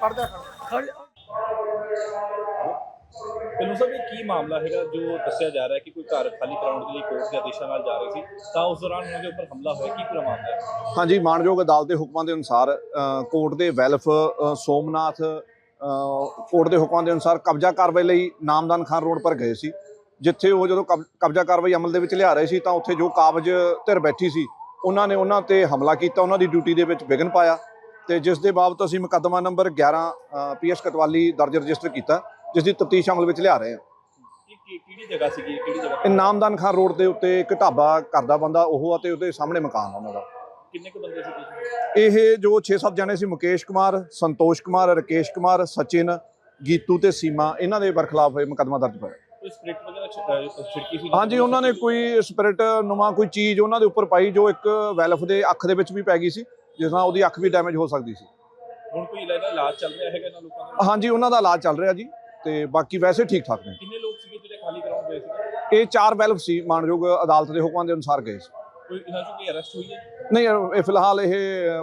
पर्दा ਪਹਿਲਾਂ ਸਾਹਿਬ ਇਹ ਕੀ ਮਾਮਲਾ ਹੈਗਾ ਜੋ ਦੱਸਿਆ ਜਾ ਰਿਹਾ ਕਿ ਕੋਈ ਘਰ ਖਾਲੀ ਕਰਾਉਣ ਦੇ ਲਈ ਕੋਰਟ ਦੇ ਆਦੇਸ਼ਾਂ ਨਾਲ ਜਾ ਰਹੇ ਸੀ? ਤਾਂ ਉਸ ਦੌਰਾਨ ਉਹਨਾਂ ਦੇ ਉੱਪਰ ਹਮਲਾ ਹੋਇਆ, ਕੀ ਪੂਰਾ ਮਾਮਲਾ ਹੈ? ਹਾਂਜੀ, ਮਾਨਯੋਗ ਅਦਾਲਤ ਦੇ ਹੁਕਮਾਂ ਦੇ ਅਨੁਸਾਰ ਕੋਰਟ ਦੇ ਵੈਲਫ ਸੋਮਨਾਥ ਕੋਰਟ ਦੇ ਹੁਕਮਾਂ ਦੇ ਅਨੁਸਾਰ ਕਬਜ਼ਾ ਕਾਰਵਾਈ ਲਈ ਨਾਮਦਾਨ ਖਾਨ ਰੋਡ ਪਰ ਗਏ ਸੀ। ਜਿੱਥੇ ਉਹ ਜਦੋਂ ਕਬ- ਕਬਜ਼ਾ ਕਾਰਵਾਈ ਅਮਲ ਦੇ ਵਿੱਚ ਲਿਆ ਰਹੇ ਸੀ, ਤਾਂ ਉੱਥੇ ਜੋ ਕਾਬਜ ਧਿਰ ਬੈਠੀ ਸੀ, ਉਹਨਾਂ ਨੇ ਉਹਨਾਂ ਤੇ ਹਮਲਾ ਕੀਤਾ, ਉਹਨਾਂ ਦੀ ਡਿਊਟੀ ਦੇ ਵਿੱਚ ਵਿਘਨ ਪਾਇਆ ਤੇ ਜਿਸ ਦੇ ਬਾਬਤ ਅਸੀਂ ਮੁਕੱਦਮਾ ਨੰਬਰ 11 ਪੀਐਸ ਕਤਵਾਲੀ ਦਰਜ ਰਜਿਸਟਰ ਕੀਤਾ। ਜਿਸ ਦੀ ਤਫਤੀਸ਼ ਅਮਲ ਵਿੱਚ ਲਿਆ ਰਹੇ ਹਾਂ। ਇਹ ਕੀ- ਕਿਹੜੀ ਜਗ੍ਹਾ ਸੀਗੀ? ਇਹ ਕਿਹੜੀ ਜਗ੍ਹਾ ਇਹ ਨਾਮਦਾਨ ਖਾਨ ਰੋਡ ਦੇ ਉੱਤੇ ਇੱਕ ਢਾਬਾ ਕਰਦਾ ਬੰਦਾ ਉਹ ਆ ਤੇ ਉਹਦੇ ਸਾਹਮਣੇ ਮਕਾਨ ਆ ਉਹਨਾਂ ਦਾ। ਕਿੰਨੇ ਕੁ ਬੰਦੇ ਸੀ ਤੁਸੀਂ? ਇਹ ਜੋ 6-7 ਜਣੇ ਸੀ ਮੁਕੇਸ਼ ਕੁਮਾਰ ਸੰਤੋਸ਼ ਕੁਮਾਰ ਰਕੇਸ਼ ਕੁਮਾਰ ਸਚਿਨ ਗੀਤੂ ਤੇ ਸੀਮਾ ਇਹਨਾਂ ਦੇ ਬਰਖਲਾਫ ਇਹ ਮੁਕੱਦਮਾ ਦਰਜ ਹੋਇਆ। ਕੋਈ ਸਪਿਰਿਟ ਵਗੈਰਾ ਛ- ਅਹ ਛਿੜਕੀ ਸੀ ਹਾਂਜੀ ਉਹਨਾਂ ਨੇ ਕੋਈ ਸਪਿਰਿਟ ਨੁਮਾ ਕੋਈ ਚੀਜ਼ ਉਹਨਾਂ ਦੇ ਉੱਪਰ ਪਾਈ ਜੋ ਇੱਕ ਵੈਲਫ ਦੇ ਅੱਖ ਦੇ ਵਿੱਚ ਵੀ ਪੈ ਗਈ ਸੀ ਜਿਸ ਨਾਲ ਉਹਦੀ ਅੱਖ ਵੀ ਡੈਮੇਜ ਹੋ ਸਕਦੀ ਸੀ। ਹੁਣ ਕੋਈ ਇਲਾਜ ਇਲਾਜ ਚੱਲ ਰਿਹਾ ਹੈਗਾ ਇਹਨਾਂ ਲੋਕਾਂ ਦਾ? ਹਾਂਜੀ ਉਹਨਾਂ ਦਾ ਇਲਾਜ ਚੱਲ ਰਿਹਾ ਜੀ। ਤੇ ਬਾਕੀ ਵੈਸੇ ਠੀਕ ਠਾਕ ਨੇ। ਕਿੰਨੇ ਲੋਕ ਸੀਗੇ ਜਿਹੜੇ ਖਾਲੀ ਕਰਾਉਣ ਗਏ ਸੀ ਇਹ ਚਾਰ ਵੈਲਫ ਸੀ ਮਾਨਯੋਗ ਅਦਾਲਤ ਦੇ ਹੁਕਮਾਂ ਦੇ ਅਨੁਸਾਰ ਗਏ ਸੀ। ਕੋਈ ਇਹਨਾਂ ਚੋਂ ਕੋਈ ਅਰੈਸਟ ਹੋਈ ਹੈ? ਨਹੀਂ ਇਹ ਫਿਲਹਾਲ ਇਹ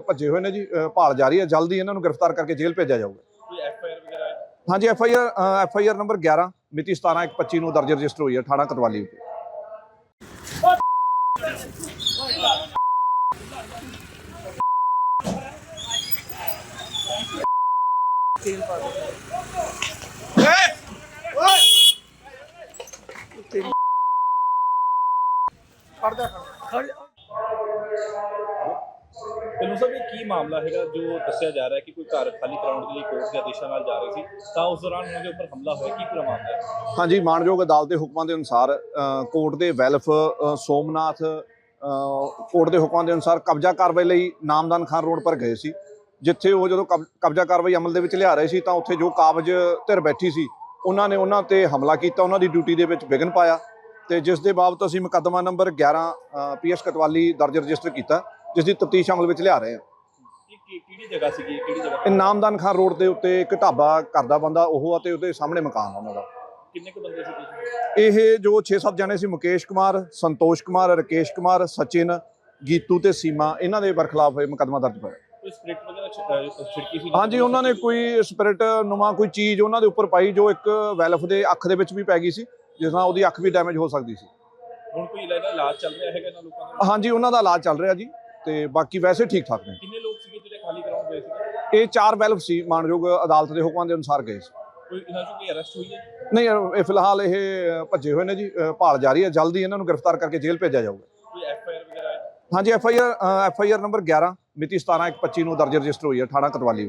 ਭੱਜੇ ਹੋਏ ਨੇ ਜੀ ਭਾਲ ਜਾਰੀ ਹੈ। ਜਲਦੀ ਇਹਨਾਂ ਨੂੰ ਗ੍ਰਿਫਤਾਰ ਕਰਕੇ ਜੇਲ੍ਹ ਭੇਜਿਆ ਜਾਊਗਾ। ਕੋਈ ਐਫ ਆਈ ਆਰ ਵਗੈਰਾ? ਹਾਂਜੀ F I R F I R number 11 ਮਿਤੀ 17/1/25 ਨੂੰ ਦਰਜ ਰਜਿਸਟਰ ਹੋਈ ਹੈ ਥਾਣਾ ਕਤਵਾਲੀ ਉੱਤੇ ਪਹਿਲਾਂ ਸਾਹਿਬ ਇਹ ਕੀ ਮਾਮਲਾ ਹੈਗਾ ਜੋ ਦੱਸਿਆ ਜਾ ਰਿਹਾ ਹੈ ਕਿ ਕੋਈ ਘਰ ਖਾਲੀ ਕਰਾਉਣ ਦੇ ਲਈ ਕੋਰਟ ਦੇ ਆਦੇਸ਼ਾਂ ਨਾਲ ਜਾ ਰਹੇ ਸੀ? ਤਾਂ ਉਸ ਦੌਰਾਨ ਉਹਨਾਂ ਦੇ ਉੱਪਰ ਹਮਲਾ ਹੋਇਆ। ਕੀ ਪੂਰਾ ਮਾਮਲਾ ਹੈ? ਹਾਂਜੀ ਮਾਨਯੋਗ ਅਦਾਲਤ ਦੇ ਹੁਕਮਾਂ ਦੇ ਅਨੁਸਾਰ ਕੋਰਟ ਦੇ ਵੈਲਫ ਸੋਮਨਾਥ ਕੋਰਟ ਦੇ ਹੁਕਮਾਂ ਦੇ ਅਨੁਸਾਰ ਕਬਜ਼ਾ ਕਾਰਵਾਈ ਲਈ ਨਾਮਦਾਨ ਖਾਨ ਰੋਡ ਪਰ ਗਏ ਸੀ। ਜਿੱਥੇ ਉਹ ਜਦੋਂ ਕਬ- ਕਬਜ਼ਾ ਕਾਰਵਾਈ ਅਮਲ ਦੇ ਵਿੱਚ ਲਿਆ ਰਹੇ ਸੀ ਤਾਂ ਉੱਥੇ ਜੋ ਕਾਬਜ ਧਿਰ ਬੈਠੀ ਸੀ ਉਹਨਾਂ ਨੇ ਉਹਨਾਂ ਤੇ ਹਮਲਾ ਕੀਤਾ ਉਹਨਾਂ ਦੀ ਡਿਊਟੀ ਦੇ ਵਿੱਚ ਵਿਘਨ ਪਾਇਆ। ਤੇ ਜਿਸ ਦੇ ਬਾਬਤ ਅਸੀਂ ਮੁਕੱਦਮਾ ਨੰਬਰ 11 ਪੀਐਸ ਕਤਵਾਲੀ ਦਰਜ ਰਜਿਸਟਰ ਕੀਤਾ ਜਿਸ ਦੀ ਤਫਤੀਸ਼ ਅਮਲ ਵਿੱਚ ਲਿਆ ਰਹੇ ਹਾਂ। ਕਿਹੜੀ ਜਗ੍ਹਾ ਸੀਗੀ? ਇਹ ਕਿਹੜੀ ਜਗ੍ਹਾ? ਇਹ ਨਾਮਦਾਨ ਖਾਨ ਰੋਡ ਦੇ ਉੱਤੇ ਇੱਕ ਢਾਬਾ ਕਰਦਾ ਬੰਦਾ ਉਹ ਆ ਤੇ ਉਹਦੇ ਸਾਹਮਣੇ ਮਕਾਨ ਉਹਨਾਂ ਦਾ। ਕਿੰਨੇ ਕੁ ਬੰਦੇ ਸੀ ਤੁਸੀਂ? ਇਹ ਜੋ 6-7 ਜਣੇ ਸੀ ਮੁਕੇਸ਼ ਕੁਮਾਰ ਸੰਤੋਸ਼ ਕੁਮਾਰ ਰਕੇਸ਼ ਕੁਮਾਰ ਸਚਿਨ ਗੀਤੂ ਤੇ ਸੀਮਾ ਇਹਨਾਂ ਦੇ ਬਰਖਲਾਫ ਇਹ ਮੁਕੱਦਮਾ ਦਰਜ ਹੋਇਆ। ਕੋਈ ਸਪਿਰਿਟ ਵਗੈਰਾ ਛ- ਅਹ ਛਿੜਕੀ ਸੀ? ਹਾਂਜੀ ਉਹਨਾਂ ਨੇ ਕੋਈ ਸਪਿਰਿਟ ਨੁਮਾ ਕੋਈ ਚੀਜ਼ ਉਹਨਾਂ ਦੇ ਉੱਪਰ ਪਾਈ ਜੋ ਇੱਕ ਵੈਲਫ ਦੇ ਅੱਖ ਦੇ ਵਿੱਚ ਵੀ ਪੈ ਗਈ ਸੀ। ਜਿਸ ਨਾਲ ਉਹਦੀ ਅੱਖ ਵੀ ਡੈਮੇਜ ਹੋ ਸਕਦੀ ਸੀ। ਹੁਣ ਕੋਈ ਇਲਾਜ ਇਲਾਜ ਚੱਲ ਰਿਹਾ ਹੈਗਾ ਇਹਨਾਂ ਲੋਕਾਂ ਦਾ? ਹਾਂਜੀ ਉਹਨਾਂ ਦਾ ਇਲਾਜ ਚੱਲ ਰਿਹਾ ਜੀ ਤੇ ਬਾਕੀ ਵੈਸੇ ਠੀਕ ਠਾਕ ਨੇ। ਕਿੰਨੇ ਲੋਕ ਸੀਗੇ ਜਿਹੜੇ ਖਾਲੀ ਕਰਾਉਣ ਗਏ ਸੀ ਇਹ ਚਾਰ ਵੈਲਫ ਸੀ ਮਾਨਯੋਗ ਅਦਾਲਤ ਦੇ ਹੁਕਮਾਂ ਦੇ ਅਨੁਸਾਰ ਗਏ ਸੀ। ਕੋਈ ਇਹਨਾਂ ਚੋਂ ਕੋਈ ਅਰੈਸਟ ਹੋਈ ਹੈ? ਨਹੀਂ ਇਹ ਫਿਲਹਾਲ ਇਹ ਭੱਜੇ ਹੋਏ ਨੇ ਜੀ ਭਾਲ ਜਾਰੀ ਹੈ। ਜਲਦੀ ਇਹਨਾਂ ਨੂੰ ਗ੍ਰਿਫਤਾਰ ਕਰਕੇ ਜੇਲ੍ਹ ਭੇਜਿਆ ਜਾਊਗਾ। ਕੋਈ ਐਫ ਆਈ ਆਰ ਵਗੈਰਾ? ਹਾਂਜੀ F I R F I R number 11 ਮਿਤੀ 17/1/25 ਨੂੰ ਦਰਜ ਰਜਿਸਟਰ ਹੋਈ ਹੈ ਥਾਣਾ ਕਤਵਾਲੀ